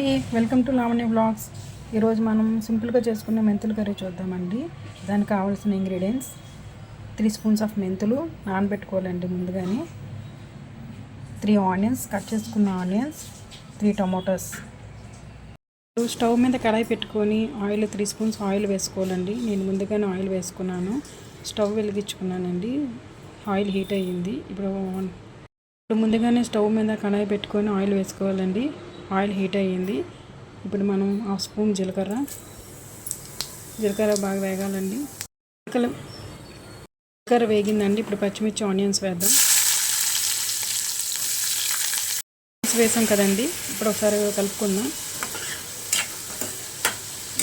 అండి welcome to Lavanya blogs. ఈరోజు మనం సింపుల్గా చేసుకున్న మెంతులు కర్రీ చూద్దామండి. దానికి కావాల్సిన ఇంగ్రీడియంట్స్ త్రీ స్పూన్స్ ఆఫ్ మెంతులు నానబెట్టుకోవాలండి ముందుగానే. త్రీ ఆనియన్స్ కట్ చేసుకున్న ఆనియన్స్ త్రీ టమాటోస్. స్టవ్ మీద కడాయి పెట్టుకొని ఆయిల్ త్రీ స్పూన్స్ ఆయిల్ వేసుకోవాలండి. నేను ముందుగానే ఆయిల్ వేసుకున్నాను. స్టవ్ వెలిగించుకున్నానండి. ఆయిల్ హీట్ అయ్యింది. ఇప్పుడు ఇప్పుడు ముందుగానే స్టవ్ మీద కడాయి పెట్టుకొని ఆయిల్ వేసుకోవాలండి. ఆయిల్ హీట్ అయ్యింది. ఇప్పుడు మనం హాఫ్ స్పూన్ జీలకర్ర. జీలకర్ర బాగా వేగాలండి. జీలకర్ర జీలకర్ర వేగిందండి. ఇప్పుడు పచ్చిమిర్చి ఆనియన్స్ వేద్దాం. వేసాం కదండి. ఇప్పుడు ఒకసారి కలుపుకుందాం.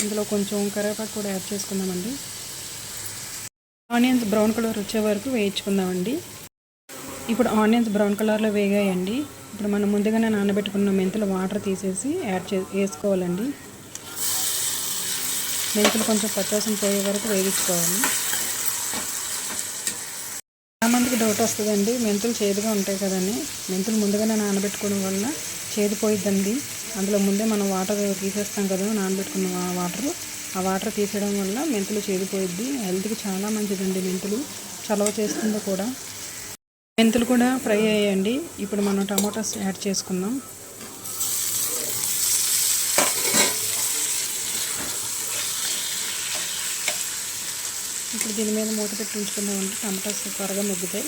ఇందులో కొంచెం కరివేపాకు కూడా యాడ్ చేసుకుందామండి. ఆనియన్స్ బ్రౌన్ కలర్ వచ్చే వరకు వేయించుకుందామండి. ఇప్పుడు ఆనియన్స్ బ్రౌన్ కలర్లో వేగాయండి. ఇప్పుడు మనం ముందుగానే నానబెట్టుకున్న మెంతులు వాటర్ తీసేసి యాడ్ చే వేసుకోవాలండి. మెంతులు కొంచెం పచ్చాసం పోయే వరకు వేగించుకోవాలి. చాలామందికి డౌట్ వస్తుందండి. మెంతులు చేదుగా ఉంటాయి కదండి. మెంతులు ముందుగానే నానబెట్టుకోవడం వల్ల చేదు పోయిద్దండి. అందులో ముందే మనం వాటర్ తీసేస్తాం కదా నానబెట్టుకున్న వాటర్. ఆ వాటర్ తీసేయడం వల్ల మెంతులు చేదిపోయిద్ది హెల్త్కి చాలా మంచిదండి మెంతులు. చలవ చేస్తుంది కూడా. మెంతులు కూడా ఫ్రై అయ్యాయండి. ఇప్పుడు మనం టమాటాస్ యాడ్ చేసుకుందాం. ఇప్పుడు దీని మీద మూత పెట్టి ఉంచుకుందామండి. టమాటాస్ త్వరగా ముగ్గుతాయి.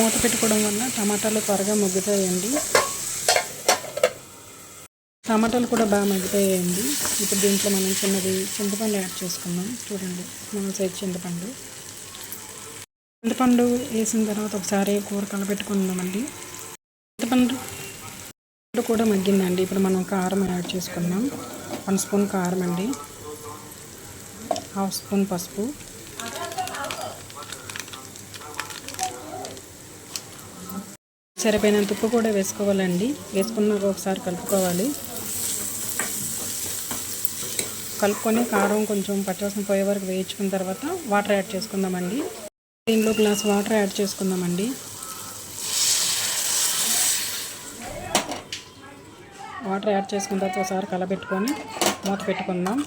మూత పెట్టుకోవడం వల్ల టమాటాలు త్వరగా ముగ్గుతాయండి. టమాటాలు కూడా బాగా మగ్గుతాయండి. ఇప్పుడు దీంట్లో మనం చిన్నది చింతపండు యాడ్ చేసుకుందాం. చూడండి స్మాల్ సైజ్ చింతపండు. చింతపండు వేసిన తర్వాత ఒకసారి కూర కలపెట్టుకుందామండి. చింతపండు కూడా మగ్గిందండి. ఇప్పుడు మనం కారం యాడ్ చేసుకుందాం. వన్ స్పూన్ కారం అండి. హాఫ్ స్పూన్ పసుపు. సరిపోయినంత ఉప్పు కూడా వేసుకోవాలండి. వేసుకున్నాక ఒకసారి కలుపుకోవాలి. కలుపుకొని కారం కొంచెం పచ్చివాసన పోయే వరకు వేయించుకున్న తర్వాత వాటర్ యాడ్ చేసుకుందామండి. దీనిలో గ్లాస్ వాటర్ యాడ్ చేసుకుందామండి. వాటర్ యాడ్ చేసుకున్న తర్వాత ఒకసారి కలబెట్టుకొని మూత పెట్టుకుందాం.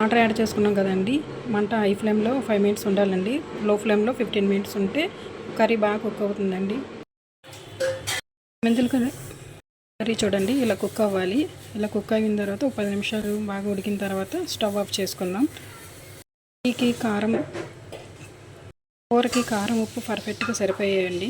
వాటర్ యాడ్ చేసుకున్నాం కదండి. మంట హై ఫ్లేమ్లో ఫైవ్ మినిట్స్ ఉండాలండి. లో ఫ్లేమ్లో ఫిఫ్టీన్ మినిట్స్ ఉంటే కర్రీ బాగా కుక్ అవుతుందండి. మెంతులు కర్రీ కర్రీ చూడండి ఇలా కుక్ అవ్వాలి. ఇలా కుక్ అయిన తర్వాత ఒక పది నిమిషాలు బాగా ఉడికిన తర్వాత స్టవ్ ఆఫ్ చేసుకుందాం. ఈ కారం కూరకి కారం ఉప్పు పర్ఫెక్ట్గా సరిపోయాయండి.